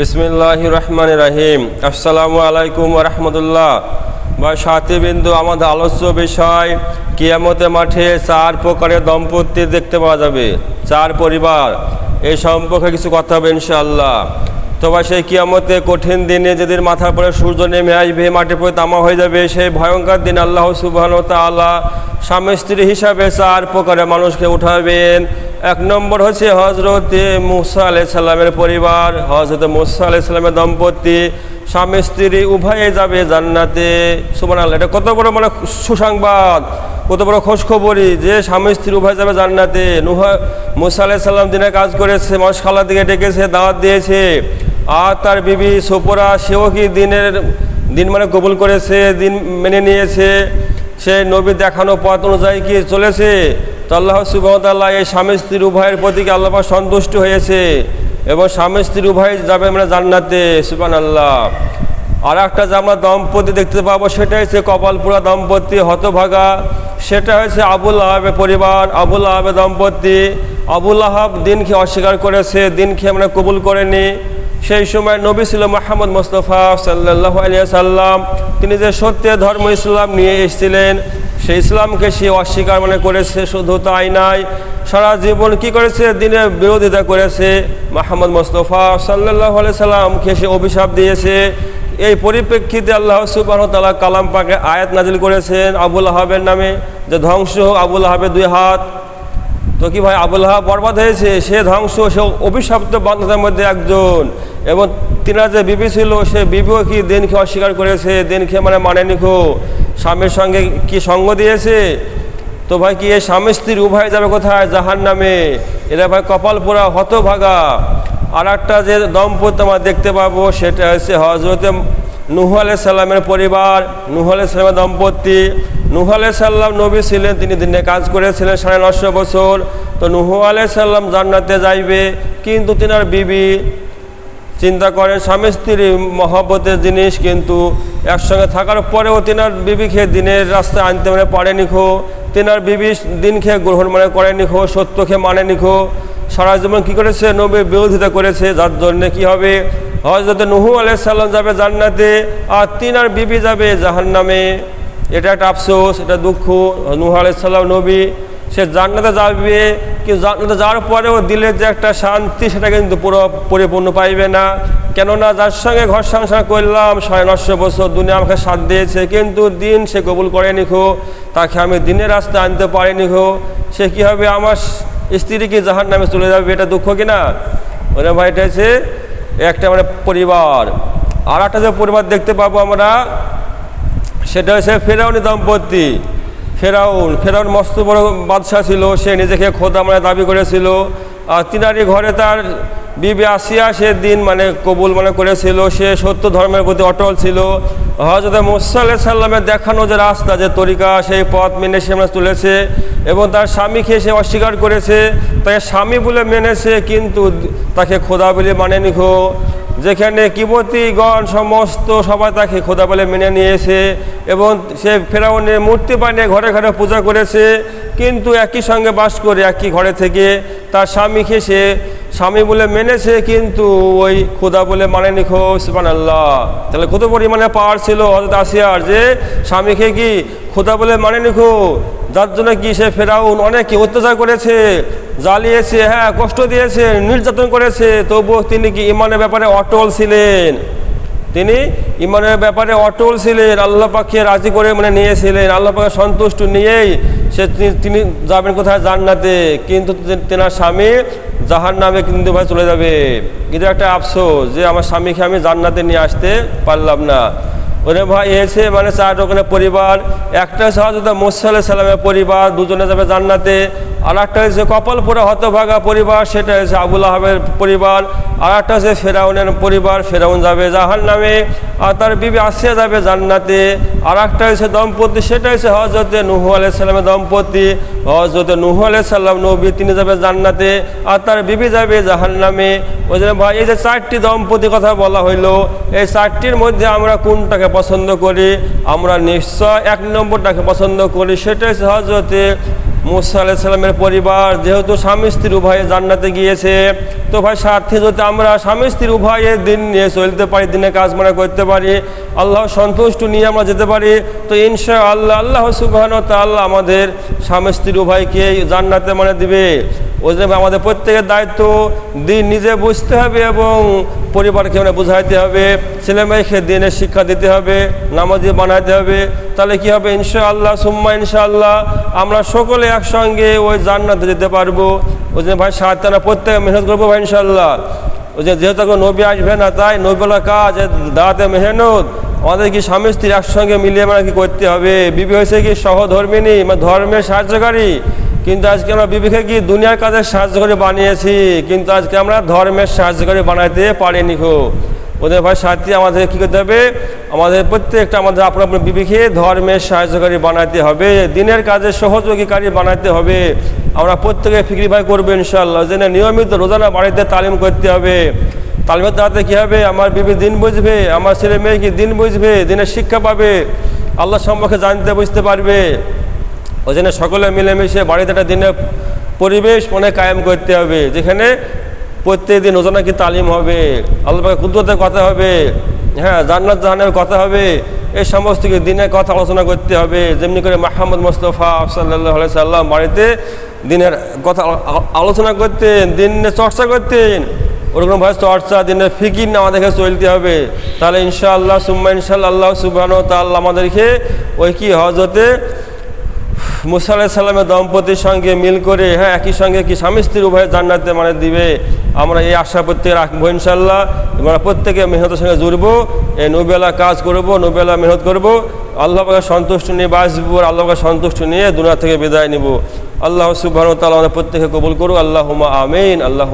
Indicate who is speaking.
Speaker 1: বিসমিল্লাহ রহমান রাহিম আসসালামু আলাইকুম রহমতুল্লাহ। বা সাথী বিন্দু আমাদের আলোচ্য বিষয় কিয়ামতে মাঠে চার প্রকারের দম্পতি দেখতে পাওয়া যাবে। চার পরিবার এই সম্পর্কে কিছু কথা হবে ইনশাআল্লাহ। তো বা সেই কিয়ামতে কঠিন দিনে যেদিন মাথার পরে সূর্য নেমে আসবে, মাটি পরে তামা হয়ে যাবে, সেই ভয়ঙ্কর দিন আল্লাহ সুবাহ তাআলা স্বামী স্ত্রী হিসাবে চার প্রকারের মানুষকে উঠাবেন। এক নম্বর হচ্ছে হজরতে মুসা আলাই সাল্লামের পরিবার। হজরত মুসা আলাই সাল্লামের দম্পতি, স্বামী, স্ত্রী উভয়ে যাবে জান্নাতে। সুমান আল্লাহ এটা কত বড় মানে সুসংবাদ, কত বড় খোঁজখবরই যে স্বামী, স্ত্রী উভয় যাবে জান্নাতে। নুহা, মুসা আলাই সাল্লাম দিনে কাজ করেছে খালা দিকে ডেকেছে, দাওয়াত দিয়েছে। আর তার বিবি সোপরা, সেও কি দিনের, দিন মানে কবুল করেছে, দিন মেনে নিয়েছে। সে নবী দেখানো পথ অনুযায়ী কি চলেছে? তো আল্লাহ সুবাহতাল্লাহ এই স্বামী স্ত্রীর উভয়ের প্রতি আল্লাহ সন্তুষ্ট হয়েছে? এবং স্বামী স্ত্রীর উভয় যাবে আমরা জান্নাতে? সুবান আল্লাহ আর একটা যে আমরা দম্পতি দেখতে পাবো, সেটা হচ্ছে কপালপুরা দম্পতি, হতভাগা। সেটা হচ্ছে আবুল আহাবের পরিবার। আবুল আহাবের দম্পতি, আবুল আহাব দিনকে অস্বীকার করেছে, দিনকে আমরা কবুল করেনি। সেই সময় নবী ছিল মাহমদ মোস্তফা সাল্লাহ আলিয়া সাল্লাম তিনি যে সত্যের ধর্ম ইসলাম নিয়ে এসেছিলেন সেই ইসলামকে সে অস্বীকার মনে করেছে, শুধু তাই নাই সারা জীবন কি করেছে? দিনের বিরোধিতা করেছে। মাহমদ মোস্তফা সাল্লাহ সাল্লামকে সে অভিশাপ দিয়েছে। এই পরিপ্রেক্ষিতে আল্লাহ সুবাহ তালা কালাম পাকে আয়াত নাজিল করেছেন আবুল আহাবের নামে, যে ধ্বংস হোক আবুল আহাবের দুই হাত। তো কি ভাই, আবুল আহাব বরবাদ হয়েছে? সে ধ্বংস, সে অভিশপ্ত বান্ধবের মধ্যে একজন। এবং তিনার যে বিবি ছিল, সে বিবিও কি দিনকে অস্বীকার করেছে? দিনকে মানে মানে নিখো স্বামীর সঙ্গে কি সঙ্গ দিয়েছে? তো ভাই কি এই স্বামী স্ত্রীর উভয় যাবে কোথায়? জাহান নামে এরা ভাই কপাল পোড়া হতভাগা। আর একটা যে দম্পতি আমরা দেখতে পাবো, সেটা হচ্ছে হজরতে নুহ সাল্লামের পরিবার, নুহ সাল্লামের দম্পতি। নুহ সাল্লাম নবী ছিলেন, তিনি দিনে কাজ করেছিলেন সাড়ে নশো বছর। তো নুহ সাল্লাম জান্নাতে যাইবে, কিন্তু তিনার বিবি চিন্তা করেন স্বামী স্ত্রী মহব্বতের জিনিস কিন্তু একসঙ্গে থাকার পরেও তিনার বিবিকে দিনের রাস্তায় আনতে মানে পারেনি খো। তিনার বিবি দিন খেয়ে গ্রহণ মানে করেনি খো, সত্যকে মানেনি খো। সারা জীবন কী করেছে? নবীর বিরোধিতা করেছে। যার জন্যে কী হবে? হজরত নুহু আলাইসাল্লাম যাবে জান্নাতে আর তিনার বিবি যাবে জাহান্নামে। এটা একটা আফসোস, এটা দুঃখ। নুহ আলাইসাল্লাম নবী সে জান্নাতে যাবে, কিন্তু জান্নাতে যাওয়ার পরেও দিলের যে একটা শান্তি সেটা কিন্তু পুরো পরিপূর্ণ পাইবে না। কেননা যার সঙ্গে ঘর সংসার করলাম, সাড়ে নশো বছর দুনিয়া আমাকে সাথ দিয়েছে, কিন্তু দিন সে কবুল করেনি খো, তাকে আমি দিনের রাস্তায় আনতে পারিনি খো। সে কী হবে? আমার স্ত্রী কি জাহার নামে চলে যাবে? এটা দুঃখ কিনা ওরা ভাই, এটা হচ্ছে একটা মানে পরিবার। আর একটা যে পরিবার দেখতে পাবো আমরা, সেটা হচ্ছে ফেরাউনি দম্পতি। ফেরাউন ফেরাউন মস্ত বড় বাদশাহ ছিল, সে নিজেকে খোদা মানে দাবি করেছিল। আর তিনারি ঘরে তার বিবি আসিয়া সে দিন মানে কবুল মানে করেছিল, সে সত্য ধর্মের প্রতি অটল ছিল। হজরত মুসাল্লাহ সাল্লামের দেখানো যে রাস্তা, যে তরিকা, সেই পথ মেনে সে মানে তুলেছে এবং তার স্বামীকে সে অস্বীকার করেছে। তাকে স্বামী বলে মেনেছে, কিন্তু তাকে খোদা বলে মানেনি খো যেখানে কিবতীগণ সমস্ত সবাই তাকে খোদা বলে মেনে নিয়েছে এবং সে ফেরাউনের মূর্তি বানিয়ে ঘরে ঘরে পূজা করেছে। কিন্তু একই সঙ্গে বাস করে একই ঘরে থেকে তার স্বামীকে সে স্বামী বলে মেনেছে, কিন্তু ওই খোদা বলে মানেনি খো সুবান আল্লাহ তাহলে কত পরিমাণে পাওয়ার ছিল হজরত আসিয়ার যে স্বামীকে কি খোদা বলে মানেনি খো যার জন্য কি সে ফেরাউন অনেকে অত্যাচার করেছে, জ্বালিয়েছে হ্যাঁ কষ্ট দিয়েছে, নির্যাতন করেছে, তবুও তিনি কি ইমানের ব্যাপারে অটল ছিলেন? তিনি ইমানের ব্যাপারে অটল ছিলেন, আল্লাহ পাখি রাজি করে মানে নিয়েছিলেন, আল্লাহ পাকে সন্তুষ্ট নিয়েই সে তিনি- তিনি যাবেন কোথায়? জান্নাতে। কিন্তু তেনার স্বামী জাহার নামে কিন্তু ভাই চলে যাবে। কিন্তু একটা আফসোস যে আমার স্বামীকে আমি জান্নাতে নিয়ে আসতে পারলাম না। ওরে ভাই, এসে মানে চার রকমের পরিবার। একটা হয়তো মোসাল্লাহ সাল্লামের পরিবার, দুজনে যাবে জান্নাতে। আর একটা হয়েছে কপালপুরে হতভাগা পরিবার, সেটা হয়েছে আবুল আহমের পরিবার। আর একটা হচ্ছে ফেরাউনের পরিবার, ফেরাউন যাবে জাহান নামে আর তার বিবি আসিয়া যাবে জান্নাতে। আর একটা হয়েছে দম্পতি, সেটা হয়েছে হজরতে নুহু আলাই সাল্লামের দম্পতি। হজরতে নুহু আলাই সাল্লাম নবী, তিনি যাবে জান্নাতে আর তার বিবি যাবে জাহান নামে ওই জন্য ভাই, এই যে চারটি দম্পতি কথা বলা হইল, এই চারটির মধ্যে আমরা কোনটাকে পছন্দ করি? আমরা নিশ্চয় এক নম্বরটাকে পছন্দ করি, সেটা হচ্ছে হজরতে মুসা আলাইসাল্লামের পরিবার, যেহেতু স্বামী স্ত্রীর উভয়ে জান্নাতে গিয়েছে, তো ভাই স্বার্থে যদি আমরা স্বামী স্ত্রীর উভয়ে দিন নিয়ে চলতে পারি, দিনে কাজ মানে করতে পারি, আল্লাহ সন্তুষ্ট নিয়ে আমরা যেতে পারি, তো ইনশা আল্লাহ আল্লাহ সুবাহন তাল্লাহ আমাদের স্বামী স্ত্রীর উভয়কে জান্নাতে মানে দিবে। ওই জন্য আমাদের প্রত্যেকের দায়িত্ব, দিন নিজে বুঝতে হবে এবং পরিবারকে মানে বুঝাইতে হবে। ছেলে মেয়েকে দিনের শিক্ষা দিতে হবে, নামাজি বানাইতে হবে। তাহলে কি হবে? ইনশাআল্লাহ, সুম্মা ইনশাআল্লাহ, আমরা সকলে একসঙ্গে ওই জান্নাতে যেতে পারব। ওই জন্য ভাই আমরা প্রত্যেকে মেহনত করব ভাই ইনশাআল্লাহ। ওই যে যেহেতু নবী আসবে না, তাই নবীলা কাজ দাঁড়াতে মেহনত, আমাদের কি স্বামী স্ত্রী একসঙ্গে মিলিয়ে মানে কি করতে হবে? বিবি হয়েছে কি সহধর্মিনী মানে ধর্মের সাহায্যকারী? কিন্তু আজকে আমরা বিবেকে কি দুনিয়ার কাজে সাহায্য করে বানিয়েছি? কিন্তু আজকে আমরা ধর্মের সাহায্য করে বানাইতে পারিনি খো ওদের ভাই সাথী, আমাদের কী করতে হবে? আমাদের প্রত্যেকটা আমাদের আপনার আপনার বিবিকে ধর্মের সাহায্যকারী বানাইতে হবে। দিনের কাজে সহযোগীকারী বানাইতে হবে। আমরা প্রত্যেকে ফিক্রি ভাই করব ইনশাল্লাহ যেন নিয়মিত রোজানা বাড়িতে তালিম করতে হবে। তালিমের তাতে কী হবে? আমার বিবি দিন বুঝবে, আমার ছেলে মেয়ে কি দিন বুঝবে, দিনের শিক্ষা পাবে? আল্লাহ সম্পর্কে জানতে বুঝতে পারবে। ওই জন্য সকলে মিলেমিশে বাড়িতে একটা দিনের পরিবেশ মনে কায়েম করতে হবে, যেখানে প্রত্যেক দিন ওজনা কি তালিম হবে, আল্লাহ কুদরতের কথা হবে হ্যাঁ জান্নাত জাহানের কথা হবে, এই সমস্ত দিনের কথা আলোচনা করতে হবে, যেমনি করে মাহমুদ মোস্তফা সাল্লাহ সাল্লাম বাড়িতে দিনের কথা আলোচনা করতেন, দিনের চর্চা করতেন, ওরকম ভাবে চর্চা, দিনের ফিকির না আমাদেরকে চলতে হবে। তাহলে ইনশাআল্লাহ, সুম্মা ইনশাআল্লাহ আল্লাহ সুবাহ তাল্লাহ আমাদেরকে ওই কি হজরতে মুসা সাল্লামের দম্পতির সঙ্গে মিল করে হ্যাঁ একই সঙ্গে কি স্বামী স্ত্রী উভয় জান্নাতে মানে দিবে? আমরা এই আশা প্রত্যেকে রাখব ইনশাল্লাহ আমরা প্রত্যেকে মেহনতের সঙ্গে জুড়বো। এই নবেলা কাজ করব নবেলা মেহনত করব। আল্লাহকে সন্তুষ্ট নিয়ে বাঁচবো আর আল্লাহকে সন্তুষ্ট নিয়ে দুনিয়া থেকে বিদায় নিব। আল্লাহ সুবাহ তালা প্রত্যেকে কবুল করুক। আল্লাহ আমিন আল্লাহ